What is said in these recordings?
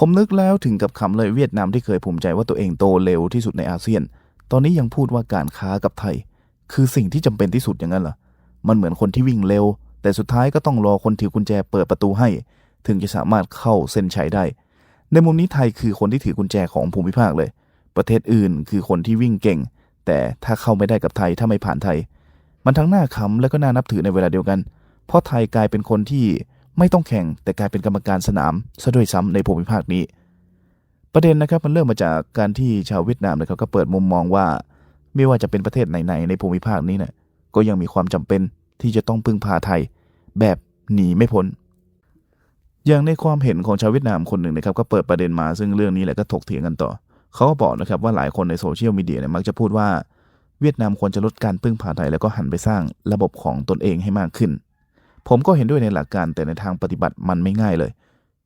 ผมนึกแล้วถึงกับคำเลยเวียดนามที่เคยภูมิใจว่าตัวเองโตเร็วที่สุดในอาเซียน ตอนนี้ยังพูดว่าการค้ากับไทย คือสิ่งที่จำเป็นที่สุดอย่างนั้นเหรอ มันเหมือนคนที่วิ่งเร็ว แต่สุดท้ายก็ต้องรอคนถือกุญแจเปิดประตูให้ ถึงจะสามารถเข้าเส้นชัยได้ ในมุมนี้ไทยคือคนที่ถือกุญแจของภูมิภาคเลย ประเทศอื่นคือคนที่วิ่งเก่ง แต่ถ้าเข้าไม่ได้กับไทยถ้าไม่ผ่านไทย มันทั้งน่าขำและก็น่านับถือในเวลาเดียวกัน เพราะไทยกลายเป็นคนที่ ไม่ต้องแข่งแต่กลายเป็นกรรมการสนามซะด้วยซ้ำในภูมิภาคนี้ ประเด็นนะครับมันเริ่มมาจากการที่ชาวเวียดนามนะครับก็เปิดมุมมองว่า ไม่ว่าจะเป็นประเทศไหนๆในภูมิภาคนี้เนี่ยก็ยังมีความจำเป็นที่จะต้องพึ่งพาไทย แบบหนีไม่พ้นอย่างในความเห็นของชาวเวียดนามคนหนึ่งนะครับก็เปิดประเด็นมาซึ่งเรื่องนี้แหละก็ถกเถียงกันต่อ เขาก็บอกนะครับว่าหลายคนในโซเชียลมีเดียเนี่ยมักจะพูดว่าเวียดนามควรจะลดการพึ่งพาไทยแล้วก็หันไปสร้างระบบของตนเองให้มากขึ้น ผมก็เห็นด้วยในหลักการแต่ในทางปฏิบัติมันไม่ง่ายเลย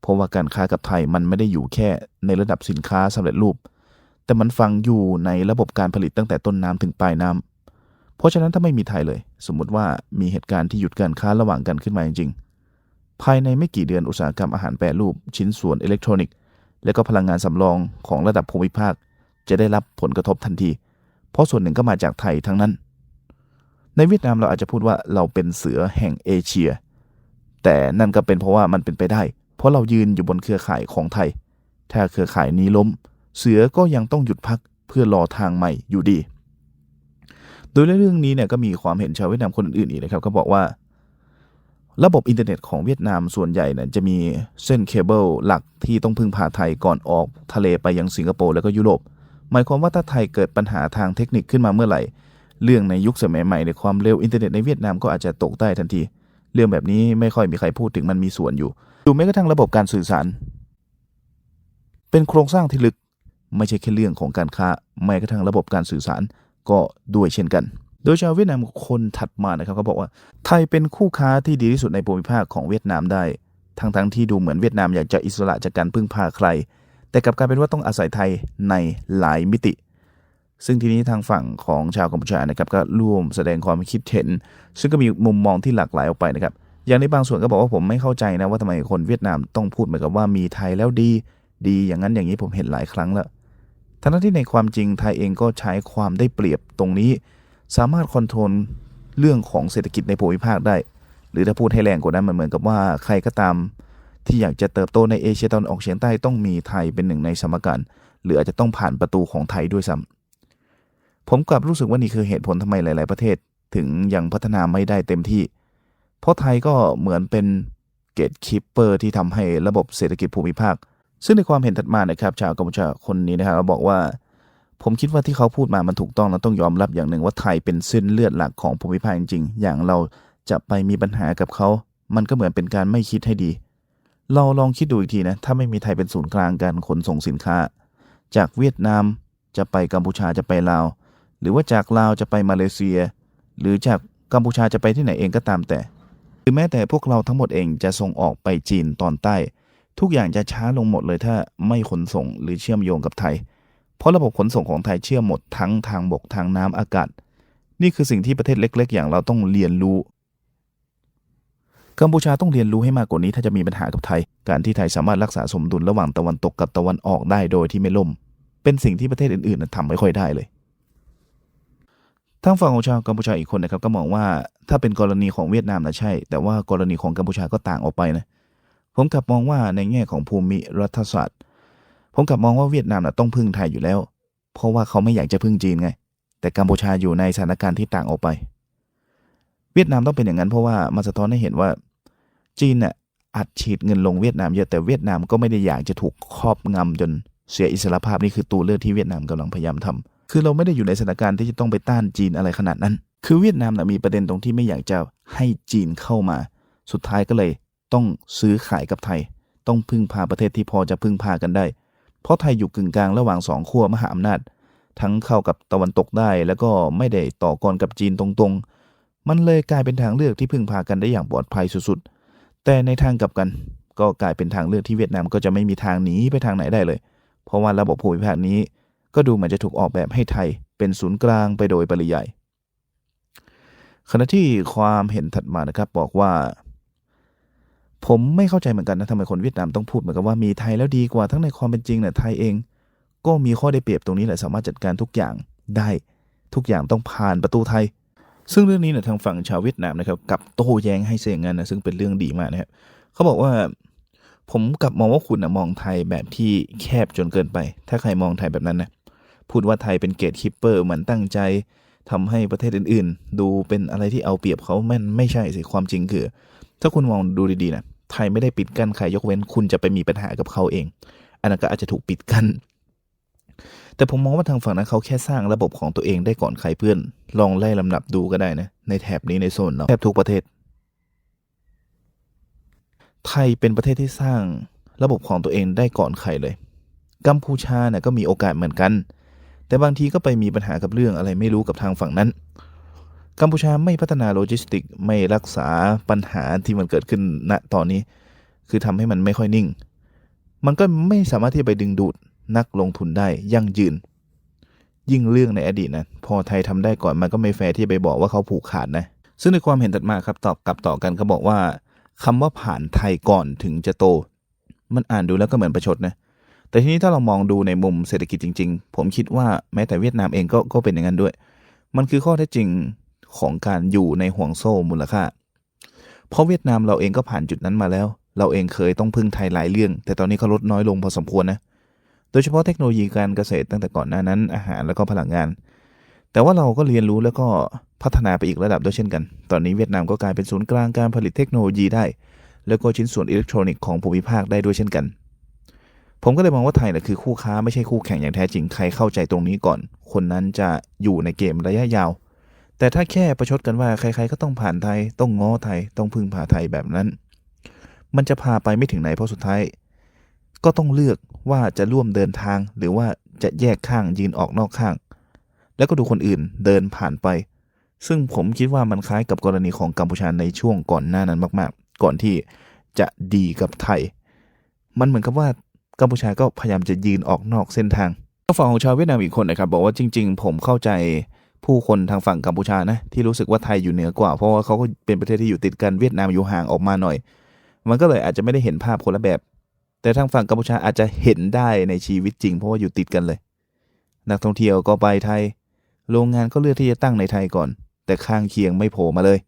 เพราะว่าการค้ากับไทยมันไม่ได้อยู่แค่ในระดับสินค้าสำเร็จรูป แต่มันฟังอยู่ในระบบการผลิตตั้งแต่ต้นน้ำถึงปลายน้ำเพราะฉะนั้นถ้าไม่มีไทยเลย สมมุติว่ามีเหตุการณ์ที่หยุดการค้าระหว่างกันขึ้นมาจริงๆ ภายในไม่กี่เดือนอุตสาหกรรมอาหารแปรรูป ชิ้นส่วนอิเล็กทรอนิกส์และก็พลังงานสำรองของระดับภูมิภาค จะได้รับผลกระทบทันที เพราะส่วนหนึ่งก็มาจากไทยทั้งนั้น ในเวียดนามเราอาจจะพูดว่าเราเป็นเสือแห่งเอเชีย แต่นั่นก็เป็นเพราะว่ามันเป็นไปได้ เพราะเรายืนอยู่บนเครือข่ายของไทย ถ้าเครือข่ายนี้ล้ม เสือก็ยังต้องหยุดพักเพื่อรอทางใหม่อยู่ดี โดยเรื่องนี้เนี่ยก็มีความเห็นชาวเวียดนามคนอื่นอีกนะครับก็บอกว่า ระบบอินเทอร์เน็ตของเวียดนามส่วนใหญ่เนี่ยจะมีเส้นเคเบิลหลักที่ต้องพึ่งพาไทยก่อนออกทะเลไปยังสิงคโปร์แล้วก็ยุโรปหมายความว่าถ้าไทยเกิดปัญหาทางเทคนิคขึ้นมาเมื่อไหร่ เรื่องในยุคสมัยใหม่ในความเร็วอินเทอร์เน็ตในเวียดนามก็อาจจะตกใต้ทันที เรื่องแบบนี้ไม่ค่อยมีใครพูดถึงมันมีส่วนอยู่ดูแม้กระทั่งระบบการสื่อสาร เป็นโครงสร้างที่ลึกไม่ใช่แค่เรื่องของการค้าแม้กระทั่งระบบการสื่อสารก็ด้วยเช่นกัน โดยชาวเวียดนามคนถัดมานะครับเขาบอกว่าไทยเป็นคู่ค้าที่ดีที่สุดในภูมิภาคของเวียดนามได้ทั้งๆทที่ดูเหมือนเวียดนามอยากจะอิสระจากการพึ่งพาใคร แต่กลับกลายเป็นว่าต้องอาศัยไทยในหลายมิติ ซึ่งทีนี้ทางฝั่งของชาวกัมพูชานะครับก็ร่วมแสดงความคิดเห็น ซึ่งก็มีมุมมองที่หลากหลายออกไปนะครับ อย่างในบางส่วนก็บอกว่าผมไม่เข้าใจนะว่าทำไมคนเวียดนามต้องพูดเหมือนกับว่ามีไทยแล้วดี ดีอย่างนั้นอย่างนี้ผมเห็นหลายครั้งแล้วทั้งที่ในความจริงไทยเองก็ใช้ความได้เปรียบตรงนี้ สามารถคอนโทรลเรื่องของเศรษฐกิจในภูมิภาคได้ หรือถ้าพูดให้แรงกว่านั้นมันเหมือนกับว่าใครก็ตาม ที่อยากจะเติบโตในเอเชียตะวันออกเฉียงใต้ต้องมีไทยเป็นหนึ่งในสมการหรืออาจจะต้องผ่านประตูของไทยด้วยซ้ำ ผมกลับรู้สึกว่านี่คือเหตุผลทำไมหลาย ๆ ประเทศ ถึงยังพัฒนาไม่ได้เต็มที่ เพราะไทยก็เหมือนเป็นเกตคิปเปอร์ที่ทำให้ระบบเศรษฐกิจภูมิภาค ซึ่งในความเห็นถัดมานะครับชาวกัมพูชาคนนี้นะครับเขาบอกว่า ผมคิดว่าที่เขาพูดมามันถูกต้องและต้องยอมรับอย่างหนึ่งว่าไทยเป็นเส้นเลือดหลักของภูมิภาคจริง ๆ อย่างเราจะไปมีปัญหากับเขา มันก็เหมือนเป็นการไม่คิดให้ดี เราลองคิดดูอีกทีนะ ถ้าไม่มีไทยเป็นศูนย์กลางการขนส่งสินค้า จากเวียดนามจะไปกัมพูชาจะไปลาว หรือว่าจากลาวจะไปมาเลเซีย หรือจากกัมพูชาจะไปที่ไหนเองก็ตามแต่หรือแม้แต่พวกเราทั้งหมดเองจะส่งออกไปจีนตอนใต้ ทุกอย่างจะช้าลงหมดเลยถ้าไม่ขนส่งหรือเชื่อมโยงกับไทย เพราะระบบขนส่งของไทยเชื่อมหมดทั้งทางบกทางน้ำอากาศ นี่คือสิ่งที่ประเทศเล็ก ๆ อย่างเราต้องเรียนรู้กัมพูชาต้องเรียนรู้ให้มากกว่านี้ถ้าจะมีปัญหากับไทย การที่ไทยสามารถรักษาสมดุลระหว่างตะวันตกกับตะวันออกได้โดยที่ไม่ล่ม เป็นสิ่งที่ประเทศอื่นๆน่ะทำไม่ค่อยได้เลย ทางฝั่งของชาวกัมพูชาอีกคนนะครับก็มองว่าถ้าเป็นกรณีของเวียดนามนะใช่ แต่ว่ากรณีของกัมพูชาก็ต่างออกไปนะผมกลับมองว่าในแง่ของภูมิรัฐศาสตร์ ผมกลับมองว่าเวียดนามนะต้องพึ่งไทยอยู่แล้ว เพราะว่าเขาไม่อยากจะพึ่งจีนไง แต่กัมพูชาอยู่ในสถานการณ์ที่ต่างออกไป เวียดนามต้องเป็นอย่างนั้นเพราะว่ามันสะท้อนให้เห็นว่า จีนน่ะอัดฉีดเงินลงเวียดนามเยอะแต่เวียดนามก็ไม่ได้อยากจะถูกครอบงำจนเสียอิสรภาพนี่คือตัวเลือกที่เวียดนามกำลังพยายามทำ คือเราไม่ได้อยู่ในสถานการณ์ที่จะต้องไปต้านจีนอะไรขนาดนั้น คือเวียดนามนะมีประเด็นตรงที่ไม่อยากจะให้จีนเข้ามา สุดท้ายก็เลยต้องซื้อขายกับไทย ต้องพึ่งพาประเทศที่พอจะพึ่งพากันได้ เพราะไทยอยู่กึ่งกลางระหว่างสองขั้วมหาอำนาจ ทั้งเข้ากับตะวันตกได้ แล้วก็ไม่ได้ต่อกรกับจีนตรงๆ มันเลยกลายเป็นทางเลือกที่พึ่งพากันได้อย่างปลอดภัยสุดๆ แต่ในทางกลับกัน ก็กลายเป็นทางเลือกที่เวียดนามก็จะไม่มีทางหนีไปทางไหนได้เลย เพราะว่าระบบภูมิภาคนี้ ก็ดูเหมือนจะถูกออกแบบให้ไทยเป็นศูนย์กลางไปโดยปริยายขณะที่ความเห็นถัดมานะครับบอกว่า ผมไม่เข้าใจเหมือนกันนะทำไมคนเวียดนามต้องพูดเหมือนกับว่ามีไทยแล้วดีกว่าทั้งในความเป็นจริงเนี่ยไทยเอง ก็มีข้อได้เปรียบตรงนี้แหละสามารถจัดการทุกอย่างได้ทุกอย่างต้องผ่านประตูไทย ซึ่งเรื่องนี้เนี่ยทางฝั่งชาวเวียดนามนะครับกับโต้แย้งให้เสียงงานนะซึ่งเป็นเรื่องดีมากนะครับเขาบอกว่าผมกลับมองว่าคุณนะมองไทยแบบที่แคบจนเกินไป ถ้าใครมองไทยแบบนั้นนะ พูดว่าไทยเป็นเกตคิปเปอร์เหมือนตั้งใจทำให้ประเทศอื่น ๆ ดูเป็นอะไรที่เอาเปรียบเขามันไม่ใช่สิความจริงคือ ถ้าคุณมองดูดีๆนะไทยไม่ได้ปิดกั้นใครยกเว้นคุณจะไปมีปัญหากับเขาเอง อันนั้นก็อาจจะถูกปิดกั้นแต่ผมมองว่าทางฝั่งนั้นเขาแค่สร้างระบบของตัวเองได้ก่อนใครเพื่อน ลองไล่ลำดับดูก็ได้นะ ในแถบนี้ในโซนเราแทบทุกประเทศ ไทยเป็นประเทศที่สร้างระบบของตัวเองได้ก่อนใครเลย กัมพูชาเนี่ยก็มีโอกาสเหมือนกัน แต่บางทีก็ไปมีปัญหากับเรื่องอะไรไม่รู้กับทางฝั่งนั้น กัมพูชาไม่พัฒนาโลจิสติกไม่รักษาปัญหาที่มันเกิดขึ้นณตอนนี้ คือทำให้มันไม่ค่อยนิ่ง มันก็ไม่สามารถที่จะไปดึงดูดนักลงทุนได้ยั่งยืน ยิ่งเรื่องในอดีตนะพอไทยทำได้ก่อนมันก็ไม่แฟร์ที่จะไปบอกว่าเขาผูกขาดนะซึ่งในความเห็นถัดมาครับตอบกลับต่อกันเขาบอกว่าคำว่าผ่านไทยก่อนถึงจะโต มันอ่านดูแล้วก็เหมือนประชดนะ แต่ทีนี้ถ้าเรามองดูในมุมเศรษฐกิจจริง ๆ ผมคิดว่าแม้แต่เวียดนามเองก็ก็เป็นอย่างนั้นด้วย มันคือข้อเท็จจริงของการอยู่ในห่วงโซ่มูลค่า เพราะเวียดนามเราเองก็ผ่านจุดนั้นมาแล้ว เราเองเคยต้องพึ่งไทยหลายเรื่อง แต่ตอนนี้ก็ลดน้อยลงพอสมควรนะ โดยเฉพาะเทคโนโลยีการเกษตรตั้งแต่ก่อนหน้านั้น อาหารแล้วก็พลังงาน แต่ว่าเราก็เรียนรู้แล้วก็พัฒนาไปอีกระดับด้วยเช่นกัน ตอนนี้เวียดนามก็กลายเป็นศูนย์กลางการผลิตเทคโนโลยีได้ แล้วก็ชิ้นส่วนอิเล็กทรอนิกส์ของภูมิภาคได้ด้วยเช่นกัน ผมก็เลยมองว่าไทยนะคือคู่ค้าไม่ใช่คู่แข่งอย่างแท้จริงใครเข้าใจตรงนี้ก่อน คนนั้นจะอยู่ในเกมระยะยาว แต่ถ้าแค่ประชดกันว่าใครๆก็ต้องผ่านไทย ต้องง้อไทย ต้องพึ่งพาไทยแบบนั้น มันจะพาไปไม่ถึงไหนเพราะสุดท้าย ก็ต้องเลือกว่าจะร่วมเดินทาง หรือว่าจะแยกข้างยืนออกนอกข้าง แล้วก็ดูคนอื่นเดินผ่านไป ซึ่งผมคิดว่ามันคล้ายกับกรณีของกัมพูชาในช่วงก่อนหน้านั้นมาก ๆ ก่อนที่จะดีกับไทย มันเหมือนกับว่า กัมพูชาก็พยายามจะยืนออกนอกเส้นทางฝั่งของชาวเวียดนามอีกคนนะครับบอกว่าจริง ๆ ผมเข้าใจผู้คนทางฝั่งกัมพูชานะที่รู้สึกว่าไทยอยู่เหนือกว่า เพราะว่าเขาก็เป็นประเทศที่อยู่ติดกันเวียดนามอยู่ห่างออกมาหน่อย มันก็เลยอาจจะไม่ได้เห็นภาพคนละแบบ แต่ทางฝั่งกัมพูชาอาจจะเห็นได้ในชีวิตจริง เพราะว่าอยู่ติดกันเลย นักท่องเที่ยวก็ไปไทย โรงงานก็เลือกที่จะตั้งในไทยก่อน แต่ข้างเคียงไม่โผล่มาเลย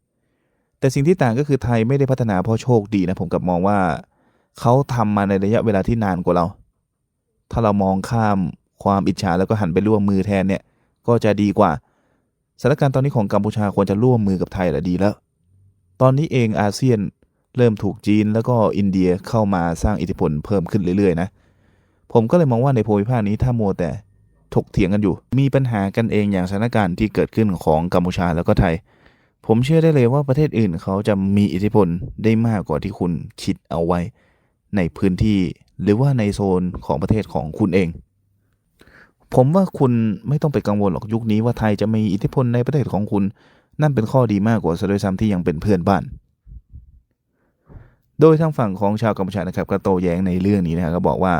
แต่สิ่งที่ต่างก็คือไทยไม่ได้พัฒนาเพราะโชคดีนะผมกลับมองว่า เขาทำมาในระยะเวลาที่นานกว่าเรา ถ้าเรามองข้ามความอิจฉาแล้วก็หันไปร่วมมือแทนเนี่ย ก็จะดีกว่าสถานการณ์ตอนนี้ของกัมพูชาควรจะร่วมมือกับไทยแหละดีแล้ว ตอนนี้เองอาเซียนเริ่มถูกจีนแล้วก็อินเดียเข้ามาสร้างอิทธิพลเพิ่มขึ้นเรื่อยๆนะ ผมก็เลยมองว่าในภูมิภาคนี้ถ้ามัวแต่ถกเถียงกันอยู่ มีปัญหากันเองอย่างสถานการณ์ที่เกิดขึ้นของกัมพูชาแล้วก็ไทย ผมเชื่อได้เลยว่าประเทศอื่นเขาจะมีอิทธิพลได้มากกว่าที่คุณคิดเอาไว้ ในพื้นที่ หรือว่าในโซนของประเทศของคุณเอง ผมว่าคุณไม่ต้องไปกังวลหรอกยุคนี้ว่าไทยจะมีอิทธิพลในประเทศของคุณ นั่นเป็นข้อดีมากกว่าซะด้วยซ้ำที่ยังเป็นเพื่อนบ้าน โดยทางฝั่งของชาวกัมพูชานะครับก็โต้แย้งในเรื่องนี้นะครับก็บอกว่า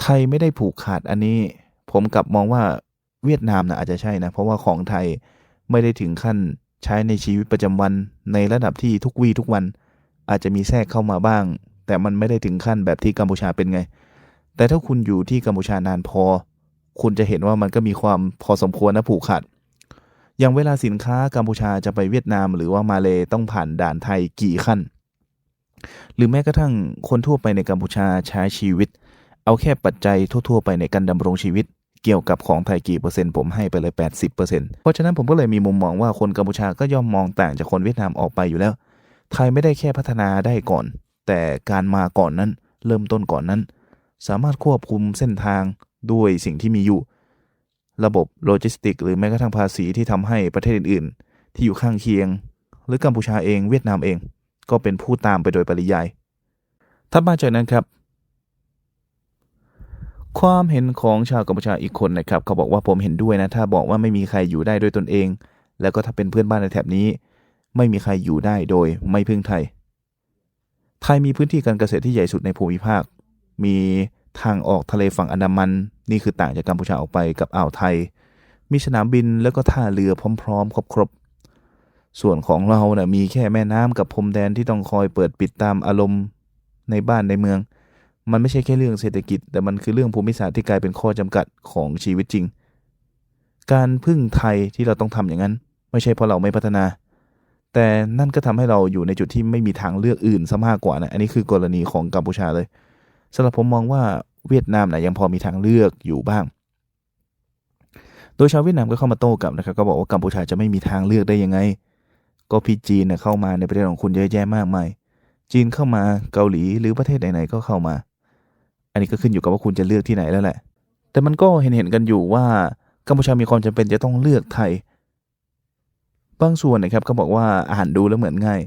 ไทยไม่ได้ผูกขาดอันนี้ ผมกลับมองว่าเวียดนามนะอาจจะใช่นะ เพราะว่าของไทยไม่ได้ถึงขั้นใช้ในชีวิตประจำวันในระดับที่ทุกวี่ทุกวัน อาจจะมีแทรกเข้ามาบ้าง แต่มันไม่ได้ถึงขั้นแบบที่กัมพูชาเป็นไง แต่ถ้าคุณอยู่ที่กัมพูชานานพอ คุณจะเห็นว่ามันก็มีความพอสมควรนะผูกขาดอย่างเวลาสินค้ากัมพูชาจะไปเวียดนามหรือว่ามาเลต้องผ่านด่านไทยกี่ขั้น หรือแม้กระทั่งคนทั่วไปในกัมพูชาใช้ชีวิต เอาแค่ปัจจัยทั่ว ๆ ไปในการดำรงชีวิต เกี่ยวกับของไทยกี่เปอร์เซ็นต์ผมให้ไปเลย 80%เพราะฉะนั้นผมก็เลยมีมุมมองว่าคนกัมพูชาก็ย่อมมองต่างจากคนเวียดนามออกไปอยู่แล้ว ไทยไม่ได้แค่พัฒนาได้ก่อน แต่การมาก่อนนั้น เริ่มต้นก่อนนั้น สามารถควบคุมเส้นทางด้วยสิ่งที่มีอยู่ ระบบโลจิสติก หรือแม้กระทั่งภาษีที่ทำให้ประเทศอื่นๆ ที่อยู่ข้างเคียง หรือกัมพูชาเองเวียดนามเอง ก็เป็นผู้ตามไปโดยปริยายถัดมาจากนั้นครับ ความเห็นของชาวกัมพูชาอีกคนนะครับ เขาบอกว่าผมเห็นด้วยนะ ถ้าบอกว่าไม่มีใครอยู่ได้ด้วยตนเอง แล้วก็ถ้าเป็นเพื่อนบ้านในแถบนี้ ไม่มีใครอยู่ได้โดยไม่พึ่งไทย ไทยมีพื้นที่การเกษตรที่ใหญ่สุดในภูมิภาค มีทางออกทะเลฝั่งอันดามัน นี่คือต่างจากกัมพูชาออกไปกับอ่าวไทย มีสนามบินแล้วก็ท่าเรือพร้อม ๆ ครบส่วนของเรานะ่ะมีแค่แม่น้ำกับพรมแดนที่ต้องคอยเปิดปิดตามอารมณ์ในบ้านในเมือง มันไม่ใช่แค่เรื่องเศรษฐกิจ แต่มันคือเรื่องภูมิศาสตร์ที่กลายเป็นข้อจำกัดของชีวิตจริง การพึ่งไทยที่เราต้องทำอย่างนั้น ไม่ใช่เพราะเราไม่พัฒนา แต่นั่นก็ทำให้เราอยู่ในจุดที่ไม่มีทางเลือกอื่นซะมากกว่านะ อันนี้คือกรณีของกัมพูชาเลยสำหรับผมมองว่าเวียดนามนะยังพอมีทางเลือกอยู่บ้าง โดยชาวเวียดนามก็เข้ามาโต้กลับนะครับ ก็บอกว่ากัมพูชาจะไม่มีทางเลือกได้ยังไง ก็พี่จีนเนะเข้ามาในประเทศของคุณเยอะแยะมากมาย จีนเข้ามาเกาหลีหรือประเทศไหนๆก็เข้ามา อันนี้ก็ขึ้นอยู่กับว่าคุณจะเลือกที่ไหนแล้วแหละ แต่มันก็เห็นเห็นกันอยู่ว่ากัมพูชามีความจำเป็นจะต้องเลือกไทย บางส่วนนะครับเขาบอกว่าอ่านดูแล้วเหมือนง่าย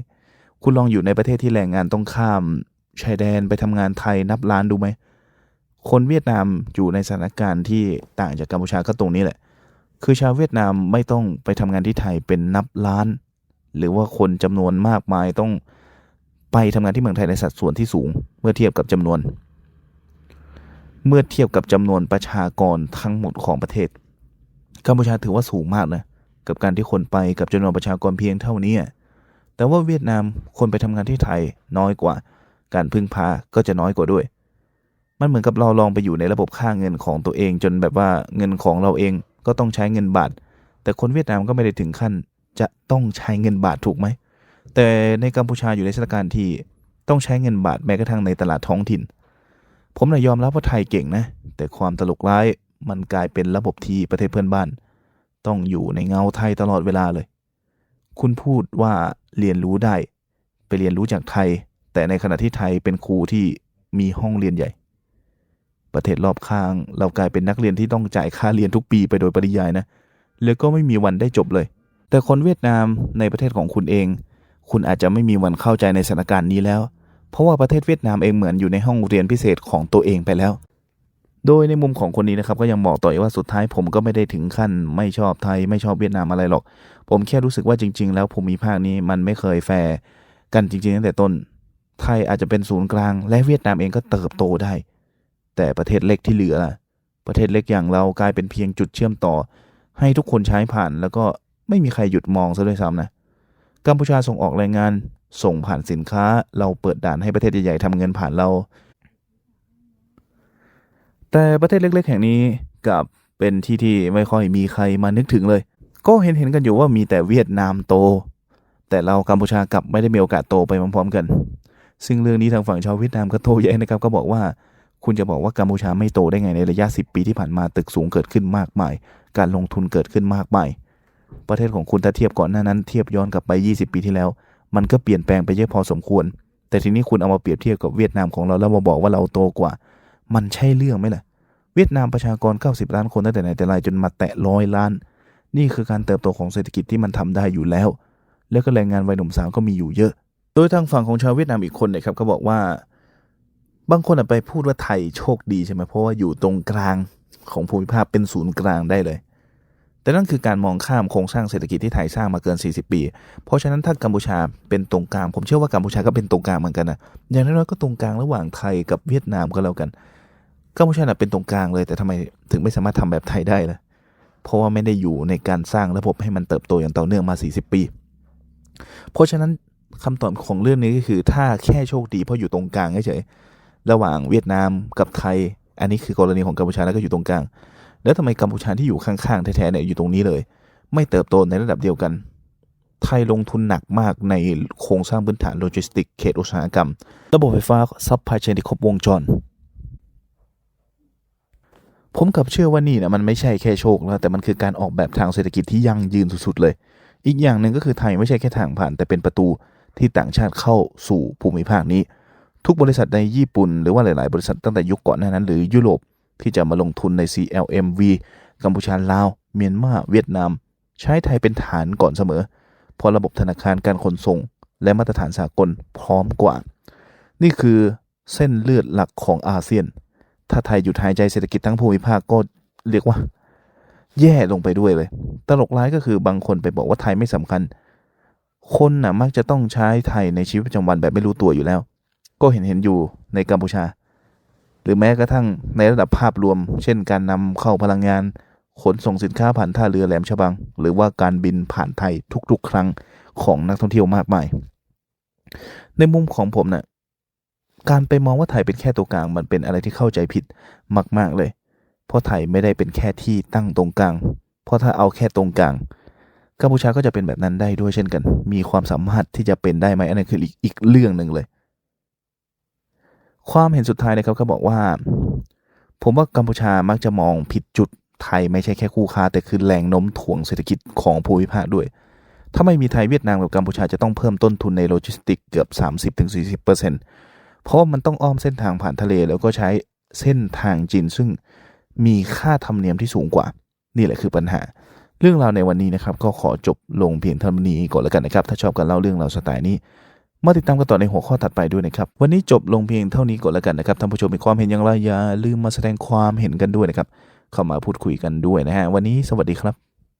คุณลองอยู่ในประเทศที่แรงงานต้องข้ามชายแดนไปทำงานไทยนับล้านดูไหม คนเวียดนามอยู่ในสถานการณ์ที่ต่างจากกัมพูชาก็ตรงนี้แหละ คือชาวเวียดนามไม่ต้องไปทำงานที่ไทยเป็นนับล้าน หรือว่าคนจำนวนมากมายต้องไปทำงานที่เมืองไทยในสัดส่วนที่สูง เมื่อเทียบกับจำนวน เมื่อเทียบกับจำนวนประชากรทั้งหมดของประเทศ กัมพูชาถือว่าสูงมากนะ กับการที่คนไปกับจำนวนประชากรเพียงเท่านี้ แต่ว่าเวียดนามคนไปทำงานที่ไทยน้อยกว่า การพึ่งพาก็จะน้อยกว่าด้วย มันเหมือนกับเราลองไปอยู่ในระบบค่าเงินของตัวเอง จนแบบว่าเงินของเราเองก็ต้องใช้เงินบาท แต่คนเวียดนามก็ไม่ได้ถึงขั้น จะต้องใช้เงินบาทถูกไหม แต่ในกัมพูชาอยู่ในสถานการณ์ที่ต้องใช้เงินบาทแม้กระทั่งในตลาดท้องถิ่น ผมนะยอมรับว่าไทยเก่งนะ แต่ความตลกร้ายมันกลายเป็นระบบที่ประเทศเพื่อนบ้าน ต้องอยู่ในเงาไทยตลอดเวลาเลย คุณพูดว่าเรียนรู้ได้ ไปเรียนรู้จากไทย แต่ในขณะที่ไทยเป็นครูที่มีห้องเรียนใหญ่ ประเทศรอบข้าง เรากลายเป็นนักเรียนที่ต้องจ่ายค่าเรียนทุกปีไปโดยปริยายนะ แล้วก็ไม่มีวันได้จบเลย แต่คนเวียดนามในประเทศของคุณเอง คุณอาจจะไม่มีวันเข้าใจในสถานการณ์นี้แล้ว เพราะว่าประเทศเวียดนามเองเหมือนอยู่ในห้องเรียนพิเศษของตัวเองไปแล้ว โดยในมุมของคนนี้นะครับก็ยังบอกต่ออีกว่าสุดท้ายผมก็ไม่ได้ถึงขั้น ไม่ชอบไทยไม่ชอบเวียดนามอะไรหรอก ผมแค่รู้สึกว่าจริง ๆ แล้วภูมิภาคนี้มันไม่เคยแฟร์กันจริงๆตั้งแต่ต้น ไทยอาจจะเป็นศูนย์กลาง และเวียดนามเองก็เติบโตได้ แต่ประเทศเล็กที่เหลือล่ะ ประเทศเล็กอย่างเรากลายเป็นเพียงจุดเชื่อมต่อ ให้ทุกคนใช้ผ่าน แล้วก็ไม่มีใครหยุดมองซะด้วยซ้ำนะกัมพูชาส่งออกแรงงาน ส่งผ่านสินค้า เราเปิดด่านให้ประเทศใหญ่ๆทำเงินผ่านเรา แต่ประเทศเล็ก ๆ แห่งนี้กลับเป็นที่ที่ไม่ค่อยมีใครมานึกถึงเลย ก็เห็นเห็นๆกันอยู่ว่ามีแต่เวียดนามโต แต่เรากัมพูชากลับไม่ได้มีโอกาสโตไปพร้อมๆกัน ซึ่งเรื่องนี้ทางฝั่งชาวเวียดนามก็โตแย้งนะครับ ก็บอกว่าคุณจะบอกว่ากัมพูชาไม่โตได้ไงในระยะ 10 ปีที่ผ่านมาตึกสูงเกิดขึ้นมากมาย การลงทุนเกิดขึ้นมากมาย ประเทศของคุณถ้าเทียบก่อนหน้านั้นเทียบย้อนกลับไป 20 ปีที่แล้ว มันก็เปลี่ยนแปลงไปเยอะพอสมควร แต่ทีนี้คุณเอามาเปรียบเทียบกับเวียดนามของเราแล้วมาบอกว่าเราโตกว่า มันใช่เรื่องไหมล่ะ เวียดนามประชากร 90 ล้านคนตั้งแต่ไหนแต่ไรจนมาแตะร้อยล้าน นี่คือการเติบโตของเศรษฐกิจที่มันทำได้อยู่แล้ว แล้วก็แรงงานวัยหนุ่มสาวก็มีอยู่เยอะ โดยทางฝั่งของชาวเวียดนามอีกคนเนี่ยครับก็บอกว่า บางคนไปพูดว่าไทยโชคดีใช่ไหมเพราะว่าอยู่ตรงกลางของภูมิภาคเป็นศูนย์กลางได้เลย แต่นั่นคือการมองข้ามโครงสร้างเศรษฐกิจที่ไทยสร้างมาเกิน 40 ปี เพราะฉะนั้นถ้ากัมพูชาเป็นตรงกลาง ผมเชื่อว่ากัมพูชาก็เป็นตรงกลางเหมือนกันนะ อย่างน้อยๆก็ตรงกลางระหว่างไทยกับเวียดนามก็แล้วกัน กัมพูชาน่ะเป็นตรงกลางเลย แต่ทำไมถึงไม่สามารถทำแบบไทยได้ล่ะ เพราะว่าไม่ได้อยู่ในการสร้างระบบให้มันเติบโตอย่างต่อเนื่องมา 40 ปี เพราะฉะนั้นคำตอบของเรื่องนี้ก็คือถ้าแค่โชคดีเพราะอยู่ตรงกลางเฉยๆระหว่างเวียดนามกับไทย อันนี้คือกรณีของกัมพูชาแล้วก็อยู่ตรงกลาง แล้วทำไมกัมพูชาที่อยู่ข้างๆแท้ๆเนี่ยอยู่ตรงนี้เลย ไม่เติบโตในระดับเดียวกัน ไทยลงทุนหนักมากในโครงสร้างพื้นฐานโลจิสติก เขตอุตสาหกรรม ระบบไฟฟ้าซัพพลายเชนที่ครบวงจร ผมกลับเชื่อว่านี่นะมันไม่ใช่แค่โชคแล้วแต่มันคือการออกแบบทางเศรษฐกิจที่ยั่งยืนสุดๆเลย อีกอย่างหนึ่งก็คือไทยไม่ใช่แค่ทางผ่าน แต่เป็นประตูที่ต่างชาติเข้าสู่ภูมิภาคนี้ ทุกบริษัทในญี่ปุ่น หรือว่าหลาย ๆ บริษัทตั้งแต่ยุคก่อนหน้านั้น หรือยุโรปที่จะมาลงทุนใน CLMV กัมพูชาลาว เมียนมาเวียดนาม ใช้ไทยเป็นฐานก่อนเสมอเพราะระบบธนาคารการขนส่ง และมาตรฐานสากลพร้อมกว่า นี่คือเส้นเลือดหลักของอาเซียน ถ้าไทยหยุดหายใจเศรษฐกิจทั้งภูมิภาคก็เรียกว่า แย่ลงไปด้วยเลย ตลกร้ายก็คือบางคนไปบอกว่าไทยไม่สำคัญ คนน่ะมักจะต้องใช้ไทยในชีวิตประจำวันแบบไม่รู้ตัวอยู่แล้ว ก็เห็นเห็นอยู่ในกัมพูชา หรือแม้กระทั่งในระดับภาพรวม เช่น การนำเข้าพลังงาน ขนส่งสินค้าผ่านท่าเรือแหลมฉบัง หรือว่าการบินผ่านไทยทุกๆ ครั้งของนักท่องเที่ยวมากมาย ในมุมของผมนะ่ะ การไปมองว่าไทยเป็นแค่ตัวกลางมันเป็นอะไรที่เข้าใจผิดมากๆเลย เพราะไทยไม่ได้เป็นแค่ที่ตั้งตรงกลาง เพราะถ้าเอาแค่ตรงกลางกัมพูชาก็จะเป็นแบบนั้นได้ด้วยเช่นกัน มีความสามารถที่จะเป็นได้ไหมอันนั้นคืออีกอีกเรื่องหนึ่งเลย ความเห็นสุดท้ายนะครับเขาบอกว่า ผมว่ากัมพูชามักจะมองผิดจุดไทยไม่ใช่แค่คู่ค้า แต่คือแรงโน้มถ่วงเศรษฐกิจของภูมิภาคด้วย ถ้าไม่มีไทยเวียดนามกับกัมพูชาจะต้องเพิ่มต้นทุนในโลจิสติกเกือบ 30-40%เเพราะมันต้องอ้อมเส้นทางผ่านทะเล แล้วก็ใช้เส้นทางจีนซึ่งมีค่าธรรมเนียมที่สูงกว่า นี่แหละคือปัญหา เรื่องราวในวันนี้นะครับ ก็ขอจบลงเพียงเท่านี้ก่อนแล้วกันนะครับ ถ้าชอบการเล่าเรื่องราวสไตล์นี้มาติดตามกันต่อในหัวข้อถัดไปด้วยนะครับ วันนี้จบลงเพียงเท่านี้ก่อนแล้วกันนะครับท่านผู้ชมมีความเห็นอย่างไรอย่าลืมมาแสดงความเห็นกันด้วยนะครับ เข้ามาพูดคุยกันด้วยนะฮะวันนี้สวัสดีครับ